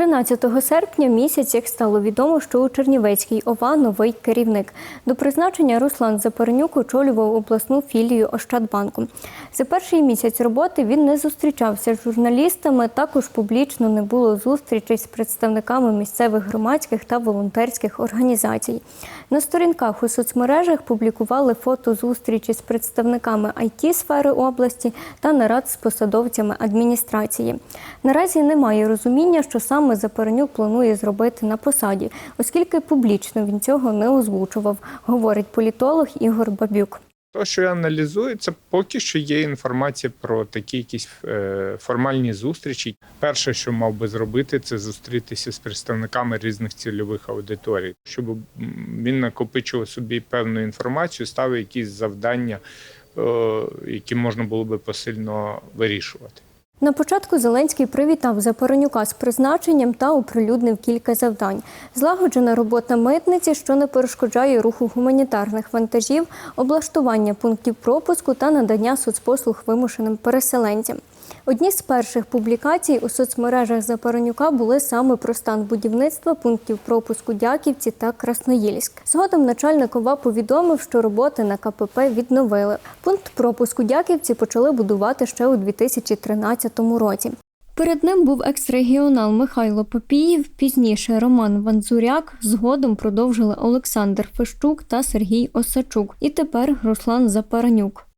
13 серпня місяць, як стало відомо, що у Чернівецькій ОВА новий керівник. До призначення Руслан Запорнюк очолював обласну філію Ощадбанку. За перший місяць роботи він не зустрічався з журналістами. Також публічно не було зустрічей з представниками місцевих громадських та волонтерських організацій. На сторінках у соцмережах публікували фото зустрічі з представниками it сфери області та нарад з посадовцями адміністрації. Наразі немає розуміння, що саме Запоренюк планує зробити на посаді, оскільки публічно він цього не озвучував, говорить політолог Ігор Бабюк. То, що аналізую, це поки що є інформація про такі якісь е, формальні зустрічі. Перше, що мав би зробити, це зустрітися з представниками різних цільових аудиторій, щоб він накопичував собі певну інформацію, ставив якісь завдання, е, які можна було би посильно вирішувати. На початку Зеленський привітав Запоронюка з призначенням та оприлюднив кілька завдань. Злагоджена робота митниці, що не перешкоджає руху гуманітарних вантажів, облаштування пунктів пропуску та надання соцпослуг вимушеним переселенцям. Одні з перших публікацій у соцмережах Запоронюка були саме про стан будівництва пунктів пропуску Дяківці та Красноїльськ. Згодом начальник ОВА повідомив, що роботи на КПП відновили. Пункт пропуску Дяківці почали будувати ще у 2013 році. Перед ним був екс-регіонал Михайло Попіїв, пізніше Роман Ванзуряк, згодом продовжили Олександр Фещук та Сергій Осачук. І тепер Руслан Запаранюк.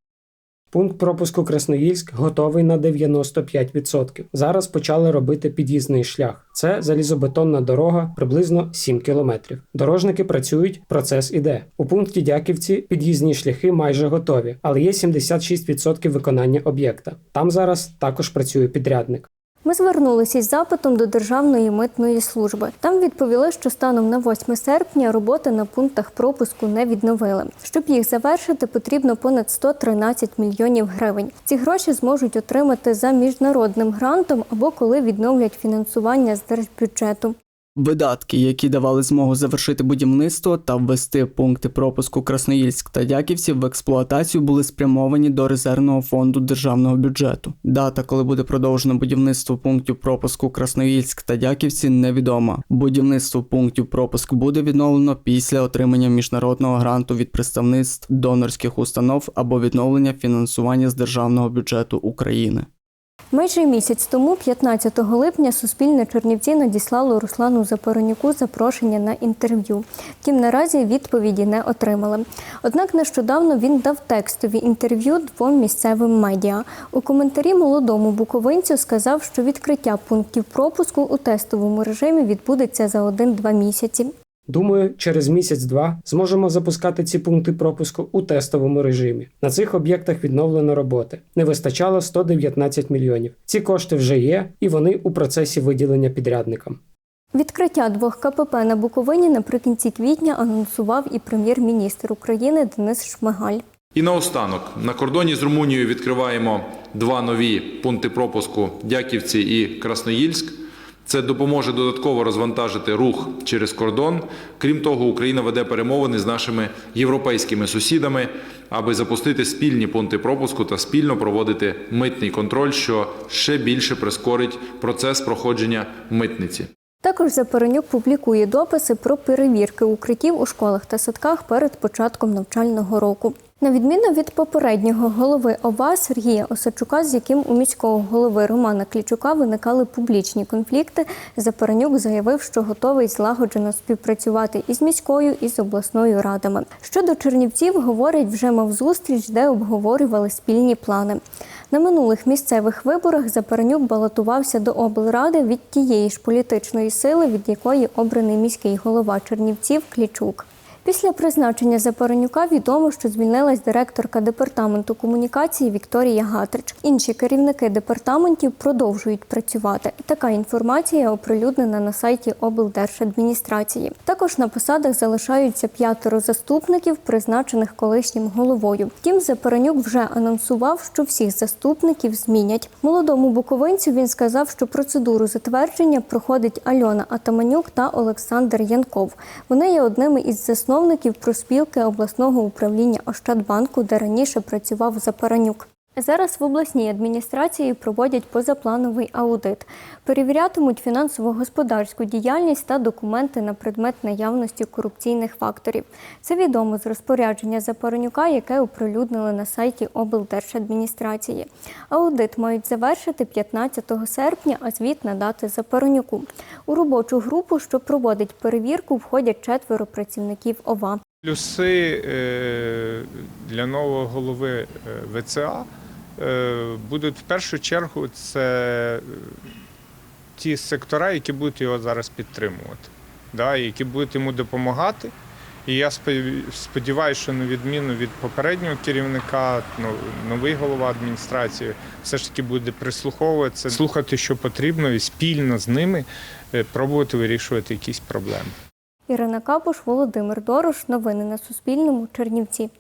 Пункт пропуску Красноїльськ готовий на 95%. Зараз почали робити під'їзний шлях. Це залізобетонна дорога приблизно 7 кілометрів. Дорожники працюють, процес іде. У пункті Дяківці під'їзні шляхи майже готові, але є 76% виконання об'єкта. Там зараз також працює підрядник. Ми звернулися із запитом до Державної митної служби. Там відповіли, що станом на 8 серпня роботи на пунктах пропуску не відновили. Щоб їх завершити, потрібно понад 113 мільйонів гривень. Ці гроші зможуть отримати за міжнародним грантом або коли відновлять фінансування з держбюджету. Видатки, які давали змогу завершити будівництво та ввести пункти пропуску Красноїльськ та Дяківці в експлуатацію, були спрямовані до резервного фонду державного бюджету. Дата, коли буде продовжено будівництво пунктів пропуску Красноїльськ та Дяківці, невідома. Будівництво пунктів пропуску буде відновлено після отримання міжнародного гранту від представництв донорських установ або відновлення фінансування з державного бюджету України. Майже місяць тому, 15 липня, Суспільне Чернівці надіслало Руслану Запоронюку запрошення на інтерв'ю. Втім, наразі відповіді не отримали. Однак нещодавно він дав текстові інтерв'ю двом місцевим медіа. У коментарі молодому буковинцю сказав, що відкриття пунктів пропуску у тестовому режимі відбудеться за 1-2 місяці. Думаю, через місяць-два зможемо запускати ці пункти пропуску у тестовому режимі. На цих об'єктах відновлено роботи. Не вистачало 119 мільйонів. Ці кошти вже є, і вони у процесі виділення підрядникам. Відкриття двох КПП на Буковині наприкінці квітня анонсував і прем'єр-міністр України Денис Шмигаль. І наостанок на кордоні з Румунією відкриваємо два нові пункти пропуску Дяківці і Красноїльськ. Це допоможе додатково розвантажити рух через кордон. Крім того, Україна веде перемовини з нашими європейськими сусідами, аби запустити спільні пункти пропуску та спільно проводити митний контроль, що ще більше прискорить процес проходження митниці. Також Запоронюк публікує дописи про перевірки укриттів у школах та садках перед початком навчального року. На відміну від попереднього голови ОВА Сергія Осадчука, з яким у міського голови Романа Клічука виникали публічні конфлікти, Запоронюк заявив, що готовий злагоджено співпрацювати із міською і з обласною радами. Щодо Чернівців, говорить, вже мав зустріч, де обговорювали спільні плани. На минулих місцевих виборах Запоронюк балотувався до облради від тієї ж політичної сили, від якої обраний міський голова Чернівців Клічук. Після призначення Запоронюка відомо, що звільнилась директорка департаменту комунікації Вікторія Гатрич. Інші керівники департаментів продовжують працювати. Така інформація оприлюднена на сайті облдержадміністрації. Також на посадах залишаються п'ятеро заступників, призначених колишнім головою. Втім, Запоронюк вже анонсував, що всіх заступників змінять. Молодому буковинцю він сказав, що процедуру затвердження проходить Альона Атаманюк та Олександр Янков. Вони є одними із засновників проспілки обласного управління Ощадбанку, де раніше працював Запоронюк. Зараз в обласній адміністрації проводять позаплановий аудит. Перевірятимуть фінансово-господарську діяльність та документи на предмет наявності корупційних факторів. Це відомо з розпорядження Запоронюка, яке оприлюднили на сайті облдержадміністрації. Аудит мають завершити 15 серпня, а звіт надати Запоронюку. У робочу групу, що проводить перевірку, входять четверо працівників ОВА. Плюси е, для нового голови е, ВЦА будуть в першу чергу це е, ті сектора, які будуть його зараз підтримувати, да, які будуть йому допомагати. І я сподіваюся, що на відміну від попереднього керівника, ну, новий голова адміністрації все ж таки буде прислуховуватися, слухати, що потрібно, і спільно з ними е, пробувати вирішувати якісь проблеми. Ірина Капуш, Володимир Дорош. Новини на Суспільному. Чернівці.